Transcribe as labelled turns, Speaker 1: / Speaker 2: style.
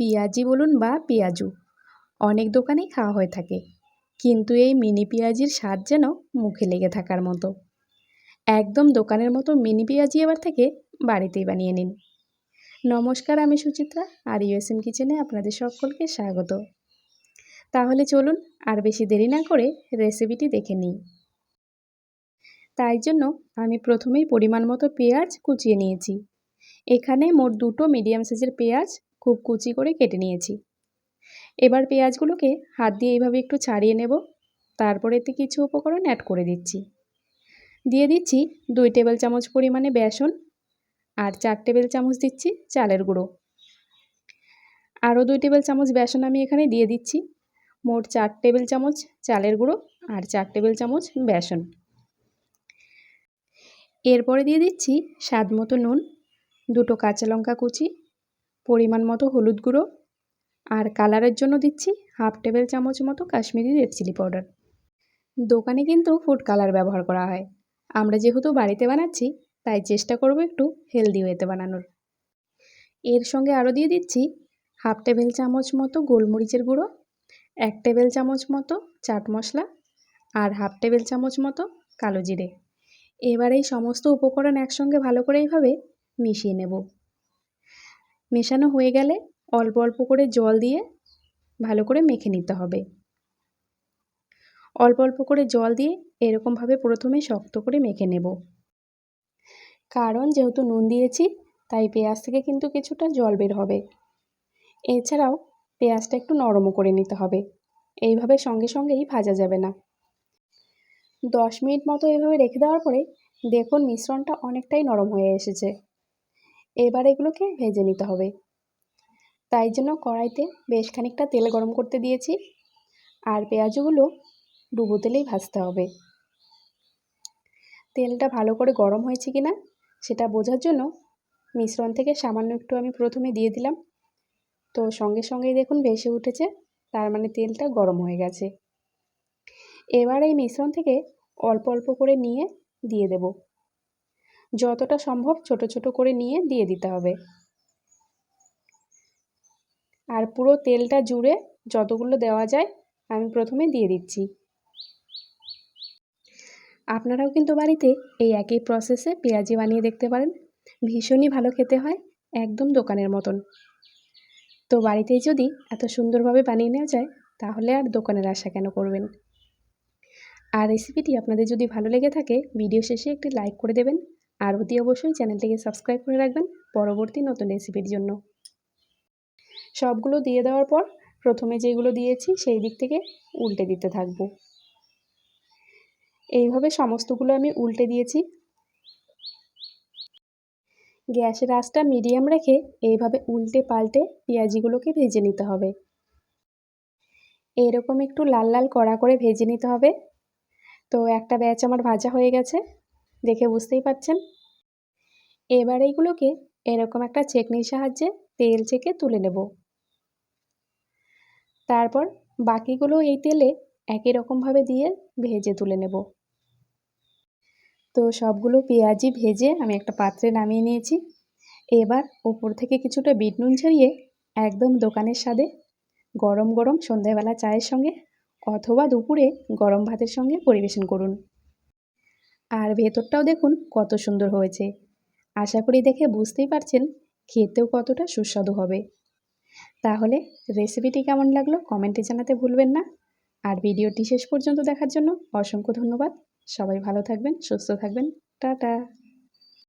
Speaker 1: পেঁয়াজি বলুন বা পেঁয়াজু, অনেক দোকানেই খাওয়া হয়ে থাকে। কিন্তু এই মিনি পেঁয়াজির স্বাদ যেন মুখে লেগে থাকার মতো। একদম দোকানের মতো মিনি পেঁয়াজি এবার থেকে বাড়িতেই বানিয়ে নিন। নমস্কার, আমি সুচিত্রা, আর ইউএসএম কিচেনে আপনাদের সকলকে স্বাগত। তাহলে চলুন আর বেশি দেরি না করে রেসিপিটি দেখে নিই। তাই জন্য আমি প্রথমেই পরিমাণ মতো পেঁয়াজ কুচিয়ে নিয়েছি। এখানে মোট দুটো মিডিয়াম সাইজের পেঁয়াজ খুব কুচি করে কেটে নিয়েছি। এবার পেঁয়াজগুলোকে হাত দিয়ে এইভাবে একটু ছাড়িয়ে নেব। তারপরে এতে কিছু উপকরণ অ্যাড করে দিচ্ছি। দিয়ে দিচ্ছি দুই টেবিল চামচ পরিমাণে বেসন আর চার টেবিল চামচ দিচ্ছি চালের গুঁড়ো। আরও দুই টেবিল চামচ বেসন আমি এখানে দিয়ে দিচ্ছি। মোট চার টেবিল চামচ চালের গুঁড়ো আর চার টেবিল চামচ বেসন। এরপরে দিয়ে দিচ্ছি স্বাদ মতো নুন, দুটো কাঁচা লঙ্কা কুচি পরিমাণ মতো হলুদ গুঁড়ো আর কালারের জন্য দিচ্ছি হাফ টেবিল চামচ মতো কাশ্মীরি রেড চিলি পাউডার। দোকানে কিন্তু ফুড কালার ব্যবহার করা হয়। আমরা যেহেতু বাড়িতে বানাচ্ছি, তাই চেষ্টা করব একটু হেলদি ওয়েতে বানানোর। এর সঙ্গে আরও দিয়ে দিচ্ছি হাফ টেবিল চামচ মতো গোলমরিচের গুঁড়ো, এক টেবিল চামচ মতো চাট মশলা আর হাফ টেবিল চামচ মতো কালো জিরে। এবার এই সমস্ত উপকরণ একসঙ্গে ভালো করে এইভাবে মিশিয়ে নেব। মেশানো হয়ে গেলে অল্প অল্প করে জল দিয়ে ভালো করে মেখে নিতে হবে। অল্প অল্প করে জল দিয়ে এরকমভাবে প্রথমে শক্ত করে মেখে নেব। কারণ যেহেতু নুন দিয়েছি, তাই পেঁয়াজ থেকে কিন্তু কিছুটা জল বের হবে। এছাড়াও পেঁয়াজটা একটু নরমও করে নিতে হবে। এইভাবে সঙ্গে সঙ্গেই ভাজা যাবে না। দশ মিনিট মতো এভাবে রেখে দেওয়ার পরে দেখুন মিশ্রণটা অনেকটাই নরম হয়ে এসেছে। এবার এগুলোকে ভেজে নিতে হবে। তাই জন্য কড়াইতে বেশ খানিকটা তেল গরম করতে দিয়েছি। আর পেঁয়াজগুলো ডুবো তেলেই ভাজতে হবে। তেলটা ভালো করে গরম হয়েছে কি না সেটা বোঝার জন্য মিশ্রণ থেকে সামান্য একটু আমি প্রথমে দিয়ে দিলাম। তো সঙ্গে সঙ্গেই দেখুন ভেসে উঠেছে, তার মানে তেলটা গরম হয়ে গেছে। এবার এই মিশ্রণ থেকে অল্প অল্প করে নিয়ে দিয়ে দেব। যতটা সম্ভব ছোট ছোট করে নিয়ে দিয়ে দিতে হবে। আর পুরো তেলটা জুড়ে যতগুলো দেওয়া যায়, আমি প্রথমে দিয়ে দিচ্ছি। আপনারাও কিন্তু বাড়িতে এই একই প্রসেসে পেঁয়াজি বানিয়ে দেখতে পারেন। ভীষণই ভালো খেতে হয়, একদম দোকানের মতন। তো বাড়িতেই যদি এত সুন্দরভাবে বানিয়ে নেওয়া যায়, তাহলে আর দোকানের আশা কেন করবেন? আর রেসিপিটি আপনাদের যদি ভালো লেগে থাকে ভিডিও শেষে একটি লাইক করে দেবেন। আর অতি অবশ্যই চ্যানেলটিকে সাবস্ক্রাইব করে রাখবেন পরবর্তী নতুন রেসিপির জন্য। সবগুলো দিয়ে দেওয়ার পর প্রথমে যেগুলো দিয়েছি সেই দিক থেকে উল্টে দিতে থাকব। এইভাবে সমস্তগুলো আমি উল্টে দিয়েছি। গ্যাসের আঁচটা মিডিয়াম রেখে এইভাবে উল্টে পাল্টে পেঁয়াজিগুলোকে ভেজে নিতে হবে। এরকম একটু লাল লাল কড়া করে ভেজে নিতে হবে। তো একটা ব্যাচ আমার ভাজা হয়ে গেছে। দেখে বুঝতেই পাচ্ছেন এবার এইগুলোকে এরকম একটা চেকনির সাহায্যে তেল চেকে তুলে নেব। তারপর বাকিগুলো এই তেলে একই রকমভাবে দিয়ে ভেজে তুলে নেব। তো সবগুলো পেঁয়াজি ভেজে আমি একটা পাত্রে নামিয়ে নিয়েছি। এবার উপর থেকে কিছুটা বিট নুন ছড়িয়ে একদম দোকানের স্বাদে গরম গরম সন্ধ্যাবেলা চায়ের সঙ্গে অথবা দুপুরে গরম ভাতের সঙ্গে পরিবেশন করুন। আর ভেতরটাও দেখুন কত সুন্দর হয়েছে। আশা করি দেখে বুঝতেই পারছেন খেতেও কতটা সুস্বাদু হবে। তাহলে রেসিপিটি কেমন লাগল কমেন্টে জানাতে ভুলবেন না। আর ভিডিওটি শেষ পর্যন্ত দেখার জন্য অসংখ্য ধন্যবাদ। সবাই ভালো থাকবেন, সুস্থ থাকবেন। টাটা।